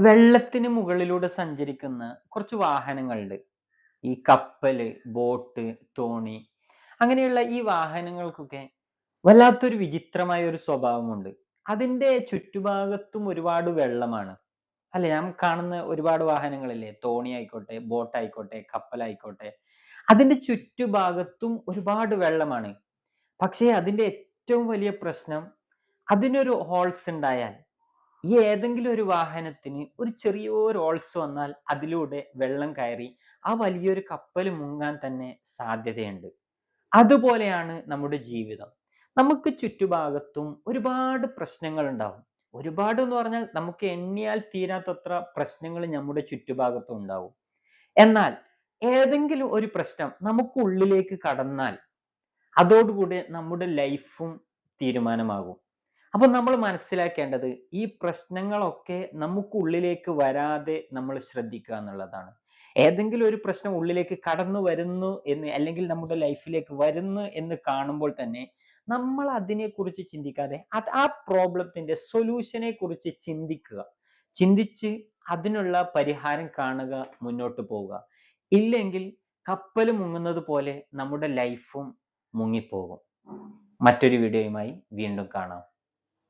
വെള്ളത്തിന് മുകളിലൂടെ സഞ്ചരിക്കുന്ന കുറച്ച് വാഹനങ്ങളുണ്ട്. ഈ കപ്പൽ, ബോട്ട്, തോണി അങ്ങനെയുള്ള ഈ വാഹനങ്ങൾക്കൊക്കെ വല്ലാത്തൊരു വിചിത്രമായ ഒരു സ്വഭാവമുണ്ട്. അതിന്റെ ചുറ്റുഭാഗത്തും ഒരുപാട് വെള്ളമാണ്. അല്ലേ? ഞാൻ കാണുന്ന ഒരുപാട് വാഹനങ്ങളില്ലേ? തോണി ആയിക്കോട്ടെ, ബോട്ട് ആയിക്കോട്ടെ, കപ്പലായിക്കോട്ടെ. അതിന്റെ ചുറ്റുഭാഗത്തും ഒരുപാട് വെള്ളമാണ്. പക്ഷേ അതിന്റെ ഏറ്റവും വലിയ പ്രശ്നം അതിനൊരു ഹോൾസ് ഉണ്ടായാൽ ഈ ഏതെങ്കിലും ഒരു വാഹനത്തിന് ഒരു ചെറിയൊരു ഓൾസ് വന്നാൽ അതിലൂടെ വെള്ളം കയറി ആ വലിയൊരു കപ്പൽ മുങ്ങാൻ തന്നെ സാധ്യതയുണ്ട്. അതുപോലെയാണ് നമ്മുടെ ജീവിതം. നമുക്ക് ചുറ്റുഭാഗത്തും ഒരുപാട് പ്രശ്നങ്ങൾ ഉണ്ടാവും. ഒരുപാട് എന്ന് പറഞ്ഞാൽ നമുക്ക് എണ്ണിയാൽ തീരാത്തത്ര പ്രശ്നങ്ങൾ നമ്മുടെ ചുറ്റുഭാഗത്തും ഉണ്ടാവും. എന്നാൽ ഏതെങ്കിലും ഒരു പ്രശ്നം നമുക്ക് ഉള്ളിലേക്ക് കടന്നാൽ അതോടുകൂടി നമ്മുടെ ലൈഫും തീരുമാനമാകും. അപ്പോൾ നമ്മൾ മനസ്സിലാക്കേണ്ടത് ഈ പ്രശ്നങ്ങളൊക്കെ നമുക്കുള്ളിലേക്ക് വരാതെ നമ്മൾ ശ്രദ്ധിക്കുക എന്നുള്ളതാണ്. ഏതെങ്കിലും ഒരു പ്രശ്നം ഉള്ളിലേക്ക് കടന്നു വരുന്നു എന്ന് അല്ലെങ്കിൽ നമ്മുടെ ലൈഫിലേക്ക് വരുന്നു എന്ന് കാണുമ്പോൾ തന്നെ നമ്മൾ അതിനെക്കുറിച്ച് ചിന്തിക്കാതെ അത് ആ പ്രോബ്ലത്തിന്റെ സൊല്യൂഷനെ കുറിച്ച് ചിന്തിക്കുക. ചിന്തിച്ച് അതിനുള്ള പരിഹാരം കാണുക, മുന്നോട്ട് പോവുക. ഇല്ലെങ്കിൽ കപ്പൽ മുങ്ങുന്നത് പോലെ നമ്മുടെ ലൈഫും മുങ്ങിപ്പോകും. മറ്റൊരു വീഡിയോയുമായി വീണ്ടും കാണാം.